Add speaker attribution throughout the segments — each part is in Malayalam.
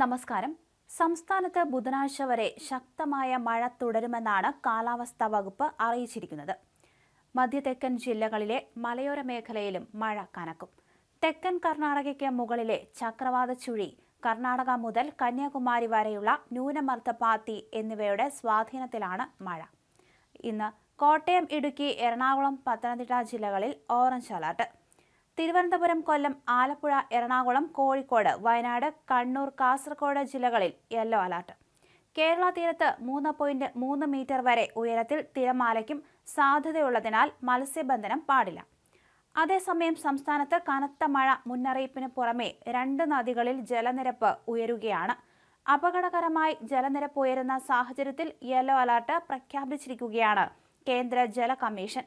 Speaker 1: നമസ്കാരം സംസ്ഥാനത്ത് ബുധനാഴ്ച വരെ ശക്തമായ മഴ തുടരുമെന്നാണ് കാലാവസ്ഥാ വകുപ്പ് അറിയിച്ചിരിക്കുന്നത് മധ്യതെക്കൻ ജില്ലകളിലെ മലയോര മേഖലയിലും മഴ കനക്കും തെക്കൻ കർണാടകയ്ക്ക് മുകളിലെ ചക്രവാത ചുഴി കർണാടക മുതൽ കന്യാകുമാരി വരെയുള്ള ന്യൂനമർദ്ദപാത്തി എന്നിവയുടെ സ്വാധീനത്തിലാണ് മഴ ഇന്ന് കോട്ടയം ഇടുക്കി എറണാകുളം പത്തനംതിട്ട ജില്ലകളിൽ ഓറഞ്ച് അലർട്ട് തിരുവനന്തപുരം കൊല്ലം ആലപ്പുഴ എറണാകുളം കോഴിക്കോട് വയനാട് കണ്ണൂർ കാസർഗോഡ് ജില്ലകളിൽ യെല്ലോ അലർട്ട് കേരള തീരത്ത് മൂന്ന് പോയിന്റ് മൂന്ന് മീറ്റർ വരെ ഉയരത്തിൽ തിരമാലയ്ക്കും സാധ്യതയുള്ളതിനാൽ മത്സ്യബന്ധനം പാടില്ല അതേസമയം സംസ്ഥാനത്ത് കനത്ത മഴ മുന്നറിയിപ്പിന് പുറമെ രണ്ട് നദികളിൽ ജലനിരപ്പ് ഉയരുകയാണ് അപകടകരമായി ജലനിരപ്പ് ഉയരുന്ന സാഹചര്യത്തിൽ യെല്ലോ അലർട്ട് പ്രഖ്യാപിച്ചിരിക്കുകയാണ് കേന്ദ്ര ജല കമ്മീഷൻ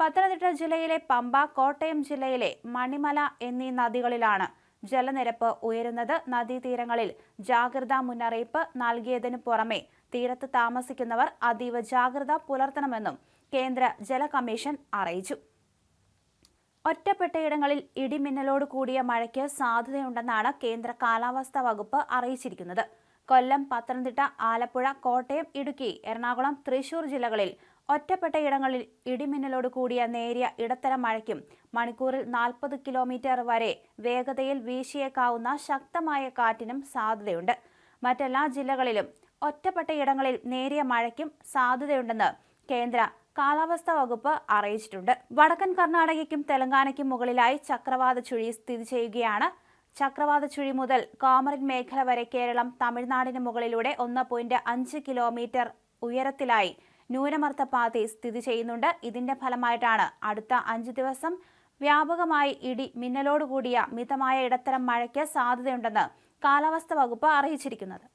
Speaker 1: പത്തനംതിട്ട ജില്ലയിലെ പമ്പ കോട്ടയം ജില്ലയിലെ മണിമല എന്നീ നദികളിലാണ് ജലനിരപ്പ് ഉയരുന്നത് നദീതീരങ്ങളിൽ ജാഗ്രതാ മുന്നറിയിപ്പ് നൽകിയതിനു പുറമെ തീരത്ത് താമസിക്കുന്നവർ അതീവ ജാഗ്രത പുലർത്തണമെന്നും കേന്ദ്ര ജല കമ്മീഷൻ അറിയിച്ചു ഒറ്റപ്പെട്ടയിടങ്ങളിൽ ഇടിമിന്നലോട് കൂടിയ മഴയ്ക്ക് സാധ്യതയുണ്ടെന്നാണ് കേന്ദ്ര കാലാവസ്ഥാ വകുപ്പ് അറിയിച്ചിരിക്കുന്നത് കൊല്ലം പത്തനംതിട്ട ആലപ്പുഴ കോട്ടയം ഇടുക്കി എറണാകുളം തൃശൂർ ജില്ലകളിൽ ഒറ്റപ്പെട്ട ഇടങ്ങളിൽ ഇടിമിന്നലോട് കൂടിയ നേരിയ ഇടത്തരം മഴയ്ക്കും മണിക്കൂറിൽ നാൽപ്പത് കിലോമീറ്റർ വരെ വേഗതയിൽ വീശിയേക്കാവുന്ന ശക്തമായ കാറ്റിനും സാധ്യതയുണ്ട് മറ്റെല്ലാ ജില്ലകളിലും ഒറ്റപ്പെട്ട ഇടങ്ങളിൽ നേരിയ മഴയ്ക്കും സാധ്യതയുണ്ടെന്ന് കേന്ദ്ര കാലാവസ്ഥാ വകുപ്പ് അറിയിച്ചിട്ടുണ്ട് വടക്കൻ കർണാടകയ്ക്കും തെലങ്കാനയ്ക്കും മുകളിലായി ചക്രവാത ചുഴി സ്ഥിതി ചെയ്യുകയാണ് ചക്രവാത ചുഴി മുതൽ കോമറിൻ മേഖല വരെ കേരളം തമിഴ്നാടിന് മുകളിലൂടെ ഒന്ന് പോയിന്റ് അഞ്ച് കിലോമീറ്റർ ഉയരത്തിലായി ന്യൂനമർദ്ദ പാതി സ്ഥിതി ചെയ്യുന്നുണ്ട് ഇതിന്റെ ഫലമായിട്ടാണ് അടുത്ത അഞ്ച് ദിവസം വ്യാപകമായി ഇടി മിന്നലോടുകൂടിയ മിതമായ ഇടത്തരം മഴയ്ക്ക് സാധ്യതയുണ്ടെന്ന് കാലാവസ്ഥാ വകുപ്പ് അറിയിച്ചിരിക്കുന്നത്